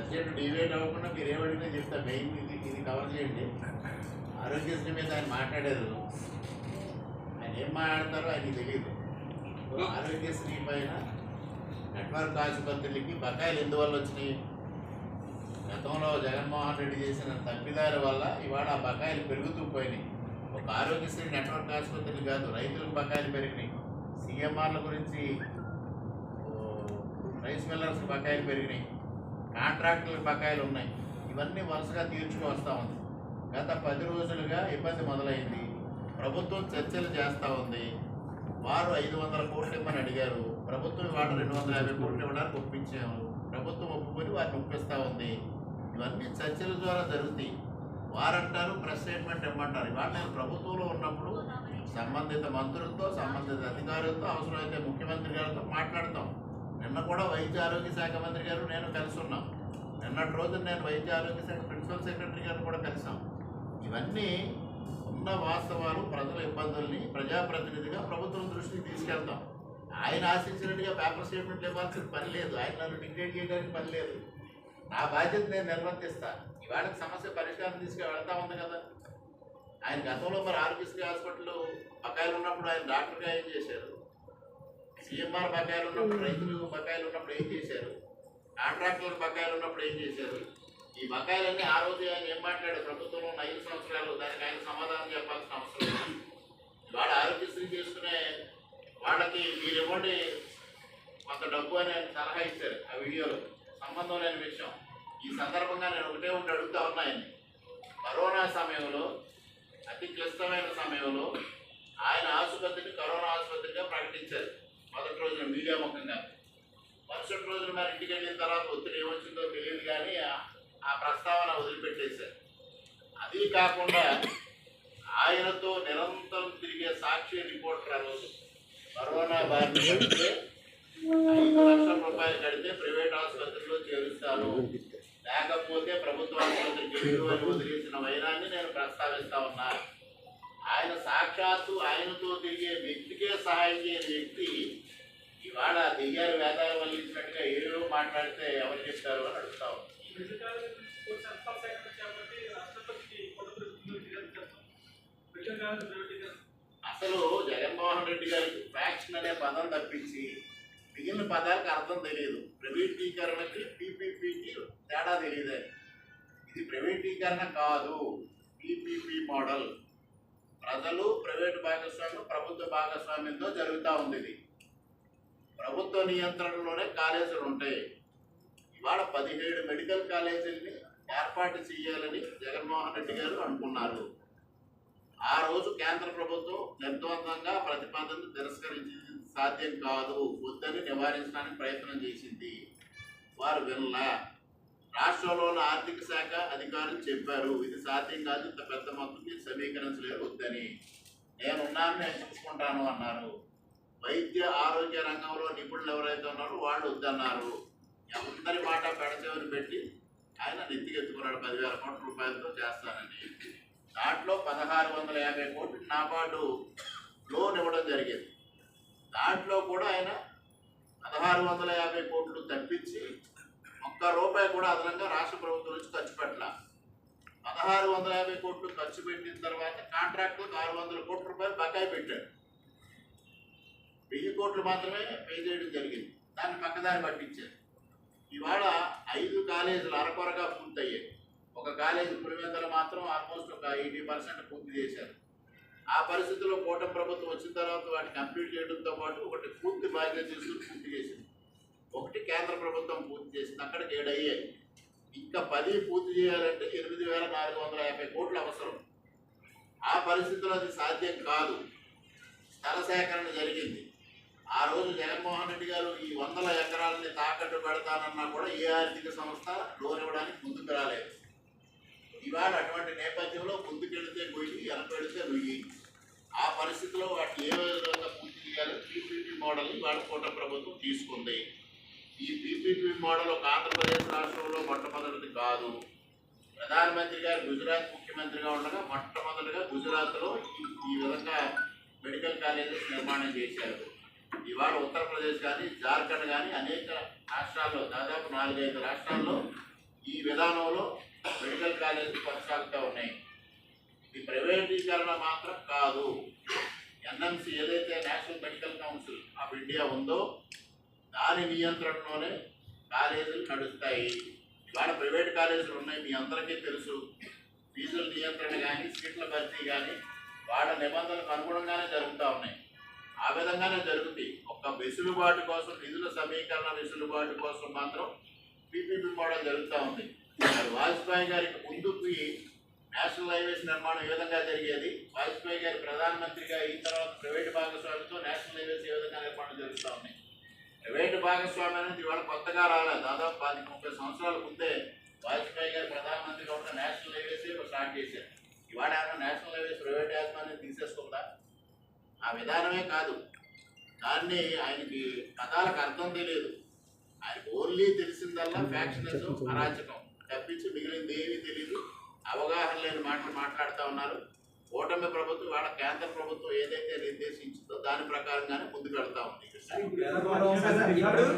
Subject డివేట్ అవ్వకుండా మీరు ఏమడిగినా చెప్తా. మెయిన్ ఇది ఇది కవర్ చేయండి. ఆరోగ్యశ్రీ మీద ఆయన మాట్లాడారు. ఆయన ఏం మాట్లాడతారో ఆయనకి తెలియదు ఆరోగ్యశ్రీ పైన నెట్వర్క్ ఆసుపత్రులకి బకాయిలు ఎందువల్ల వచ్చినాయి? గతంలో జగన్మోహన్ రెడ్డి చేసిన తప్పిదాల వల్ల ఇవాళ ఆ బకాయిలు పెరుగుతూ పోయినాయి. ఒక ఆరోగ్యశ్రీ నెట్వర్క్ ఆసుపత్రులు కాదు రైతులకు బకాయిలు పెరిగినాయి. సీఎంఆర్ల గురించి రైస్ మిల్లర్స్ బకాయిలు పెరిగినాయి. కాంట్రాక్టుల బకాయిలు ఉన్నాయి. ఇవన్నీ వరుసగా తీర్చుకు వస్తూ ఉంది. గత పది రోజులుగా ఇబ్బంది మొదలైంది. ప్రభుత్వం చర్చలు చేస్తూ ఉంది. వారు ఐదు వందల కోట్లు ఇవ్వమని అడిగారు. ప్రభుత్వం ఇవాళ రెండు వందల యాభై కోట్లు ఇవ్వడానికి ఒప్పించాము. ప్రభుత్వం ఒప్పుకొని వారిని ఒప్పిస్తూ ఉంది. ఇవన్నీ చర్చల ద్వారా జరుగుతాయి. వారంటారు ప్రెస్ స్టేట్మెంట్ ఇవ్వమంటారు. ఇవాళ నేను ప్రభుత్వంలో ఉన్నప్పుడు సంబంధిత మంత్రులతో సంబంధిత అధికారులతో అవసరమైతే ముఖ్యమంత్రి గారితో మాట్లాడతాం. నిన్న కూడా వైద్య ఆరోగ్య శాఖ మంత్రి గారు నేను కలిసి ఉన్నాం నిన్నటి రోజు నేను వైద్య ఆరోగ్య శాఖ ప్రిన్సిపల్ సెక్రటరీ గారిని కూడా కలిసాం. ఇవన్నీ ఉన్న వాస్తవాలు ప్రజల ఇబ్బందుల్ని ప్రజాప్రతినిధిగా ప్రభుత్వం దృష్టికి తీసుకెళ్తాం. ఆయన ఆశించినట్టుగా పేపర్ స్టేట్మెంట్లు ఇవ్వాల్సిన పని లేదు. ఆయన నన్ను డిక్టేట్ చేయడానికి పని లేదు. నా బాధ్యత నేను నిర్వర్తిస్తాను ఇవాళ సమస్య పరిష్కారం తీసుకు వెళ్తా ఉంది కదా. ఆయన గతంలో మరి ఆరోగ్యశ్రీ హాస్పిటల్ బకాయిలు ఉన్నప్పుడు ఆయన డాక్టర్గా ఏం చేశారు? సీఎంఆర్ బకాయిలు ఉన్నప్పుడు రైతులు బకాయిలు ఉన్నప్పుడు ఏం చేశారు? కాంట్రాక్టుల బకాయిలు ఉన్నప్పుడు ఏం చేశారు? ఈ బకాయిలన్నీ ఆ రోజు ఆయన ఏం మాట్లాడారు? ప్రభుత్వంలో ఉన్న ఐదు సంవత్సరాలు దానికి ఆయన సమాధానం చెప్పాల్సిన అవసరం ఇవాళ ఆరోగ్యశ్రీ చేసుకునే వాళ్ళకి మీరు ఇవ్వండి కొంత డబ్బు అని ఆయన సలహా ఇచ్చారు ఆ వీడియోలో. సంబంధం లేని విషయం. ఈ సందర్భంగా నేను ఒకటే ఉండి అడుగుతా ఉన్నాయని కరోనా సమయంలో అతి క్లిష్టమైన సమయంలో ఆయన ఆసుపత్రిని కరోనా ఆసుపత్రిగా ప్రకటించారు. మొదటి రోజున మీడియా ముఖంగా మరుసటి రోజున మరి ఇంటికి వెళ్ళిన తర్వాత ఒత్తిడి ఏమొచ్చిందో తెలియదు కానీ ఆ- ప్రస్తావన వదిలిపెట్టేశారు. అది కాకుండా ఆయనతో నిరంతరం తిరిగే సాక్షి రిపోర్టర్ ఆ రోజు. కరోనా బారిన ఐదు లక్షల రూపాయలు కడితే ప్రైవేట్ ఆసుపత్రిలో చేరుస్తాను లేకపోతే ప్రభుత్వ ఆసుపత్రికి వదిలేసిన వైరాన్ని నేను ప్రస్తావిస్తా ఉన్నా. ఆయన సాక్షాత్తు ఆయనతో తిరిగే వ్యక్తికే సహాయం చేయని వ్యక్తి ఇవాళ దెయ్యాలు వేదాలు వల్లించినట్టుగా ఏవేవో మాట్లాడితే ఎవరు చెప్తారు అని అడుగుతాం అసలు జగన్మోహన్ రెడ్డి గారికి ఫ్యాక్షన్ అనే పదం తప్పించి మిగిలిన పదాలకు అర్థం తెలియదు. ప్రైవేటీకరణకి పీపీపీకి తేడా తెలియదు ఇది ప్రైవేటీకరణ కాదు పీపీపీ మోడల్. ప్రజలు ప్రైవేట్ భాగస్వామ్యం ప్రభుత్వ భాగస్వామ్యంతో జరుగుతూ ఉంది ఇది. ప్రభుత్వ నియంత్రణలోనే కాలేజీలు ఉంటాయి. ఇవాళ పదిహేడు మెడికల్ కాలేజీల్ని ఏర్పాటు చేయాలని జగన్మోహన్ రెడ్డి గారు అనుకున్నారు. ఆ రోజు కేంద్ర ప్రభుత్వం నిర్ద్వందంగా ప్రతిపాదనను తిరస్కరించింది. సాధ్యం కాదు వద్దని నివారించడానికి ప్రయత్నం చేసింది. వారు వినలా. రాష్ట్రంలోని ఆర్థిక శాఖ అధికారులు చెప్పారు. ఇది సాధ్యం కాదు ఇంత పెద్ద మొత్తం మీరు సమీకరించలేరు వద్దని. నేనున్నాను నేను చూసుకుంటాను అన్నారు. వైద్య ఆరోగ్య రంగంలో నిపుణులు ఎవరైతే ఉన్నారో వాళ్ళు వద్దన్నారు. అందరి మాట పెడచేవని పెట్టి ఆయన నెత్తికెత్తుకున్నాడు. పదివేల కోట్ల రూపాయలతో చేస్తానని. దాంట్లో పదహారు వందల యాభై కోట్లు నాబార్డు లోన్ ఇవ్వడం జరిగింది. దాంట్లో కూడా ఆయన పదహారు వందల యాభై కోట్లు తప్పించి ఒక్క రూపాయి కూడా అదనంగా రాష్ట్ర ప్రభుత్వం నుంచి ఖర్చు పెట్టాల. పదహారు వందల యాభై కోట్లు ఖర్చు పెట్టిన తర్వాత కాంట్రాక్టులకు ఆరు వందల కోట్ల రూపాయలు బకాయి పెట్టారు. వెయ్యి కోట్లు మాత్రమే పే చేయడం జరిగింది. దాన్ని పక్కదారి పట్టించారు. ఇవాళ ఐదు కాలేజీలు అరకొరగా పూర్తయ్యాయి. ఒక కాలేజీ పులివెందలు మాత్రం ఆల్మోస్ట్ ఒక ఎయిటీ పర్సెంట్ పూర్తి చేశారు. ఆ పరిస్థితుల్లో కూటమి ప్రభుత్వం వచ్చిన తర్వాత వాటిని కంప్లీట్ చేయడంతో పాటు ఒకటి పూర్తి బాధ్యత తీసుకుని పూర్తి చేసింది. ఒకటి కేంద్ర ప్రభుత్వం పూర్తి చేసింది అక్కడికి ఏడు అయ్యాయి. ఇంకా పది పూర్తి చేయాలంటే ఎనిమిది వేల నాలుగు వందల యాభై కోట్లు అవసరం. ఆ పరిస్థితిలో అది సాధ్యం కాదు. స్థల సేకరణ జరిగింది. ఆ రోజు జగన్మోహన్ రెడ్డి గారు ఈ వందల ఎకరాలని తాకట్టు పెడతానన్నా కూడా ఏ ఆర్థిక సంస్థ లోన్ ఇవ్వడానికి ముందుకు రాలేదు. ఇవాళ అటువంటి నేపథ్యంలో ముందుకెడితే గొయ్యి ఎనపెడితే నుయ్యి ఆ పరిస్థితిలో వాటిని ఏ విధంగా పూర్తి చేయాలో పీపీపీ మోడల్ని వాళ్ళ కూట ప్రభుత్వం తీసుకుంది. ఈ పీపీపీ మోడల్ ఒక ఆంధ్రప్రదేశ్ రాష్ట్రంలో మొట్టమొదటిది కాదు. ప్రధానమంత్రి గారు గుజరాత్ ముఖ్యమంత్రిగా ఉండగా మొట్టమొదటిగా గుజరాత్లో ఈ- విధంగా మెడికల్ కాలేజెస్ నిర్మాణం చేశారు. ఇవాళ ఉత్తరప్రదేశ్ కానీ జార్ఖండ్ కానీ అనేక రాష్ట్రాల్లో దాదాపు నాలుగైదు రాష్ట్రాల్లో ఈ విధానంలో మెడికల్ కాలేజీలు కొనసాగుతూ ఉన్నాయి. ఇది ప్రైవేటీకరణ మాత్రం కాదు. ఎన్ఎంసీ ఏదైతే National Medical Council of India ఉందో దాని నియంత్రణలోనే కాలేజీలు నడుస్తాయి. ఇవాళ ప్రైవేట్ కాలేజీలు ఉన్నాయి మీ అందరికీ తెలుసు. ఫీజుల నియంత్రణ కానీ సీట్ల భర్తీ కానీ వాళ్ళ నిబంధనలకు అనుగుణంగానే జరుగుతూ ఉన్నాయి. ఆ విధంగానే జరుగుతుంది ఒక్క వెసులుబాటు కోసం నిధుల సమీకరణ వెసులుబాటు కోసం మాత్రం పీపీపీ మోడల్ జరుగుతూ ఉంది. మరి వాజ్పేయి గారికి ముందుకి నేషనల్ హైవేస్ నిర్మాణం ఏ విధంగా జరిగేది? వాజ్పేయి గారి ప్రధానమంత్రిగా అయిన తర్వాత ప్రైవేట్ భాగస్వామితో నేషనల్ హైవేస్ ఏ విధంగా నిర్మాణం జరుగుతూ ఉన్నాయి? ప్రైవేటు భాగస్వామి అనేది ఇవాళ కొత్తగా రాలేదు. దాదాపు పది ముప్పై సంవత్సరాల ముందే వాజ్పేయి గారు ప్రధానమంత్రిగా ఉన్న నేషనల్ హైవేస్ స్టార్ట్ చేశారు. ఇవాళ ఏమైనా నేషనల్ హైవేస్ ప్రైవేట్ యాజమాన్యం తీసేసుకుందా ఆ విధానమే కాదు. దాన్ని ఆయనకి పదాలకు అర్థం తెలియదు. ఆయనకు ఓన్లీ తెలిసిందల్లా ఫ్యాక్షనిజం అరాచకం. తప్పించి మిగిలింది ఏమీ తెలియదు అవగాహన లేని మాటలు మాట్లాడుతూ ఉన్నారు. కూటమి ప్రభుత్వం వాళ్ళ కేంద్ర ప్రభుత్వం ఏదైతే నిర్దేశించిందో దాని ప్రకారంగానే ముందుకు వెళ్తా ఉంది ఇప్పుడు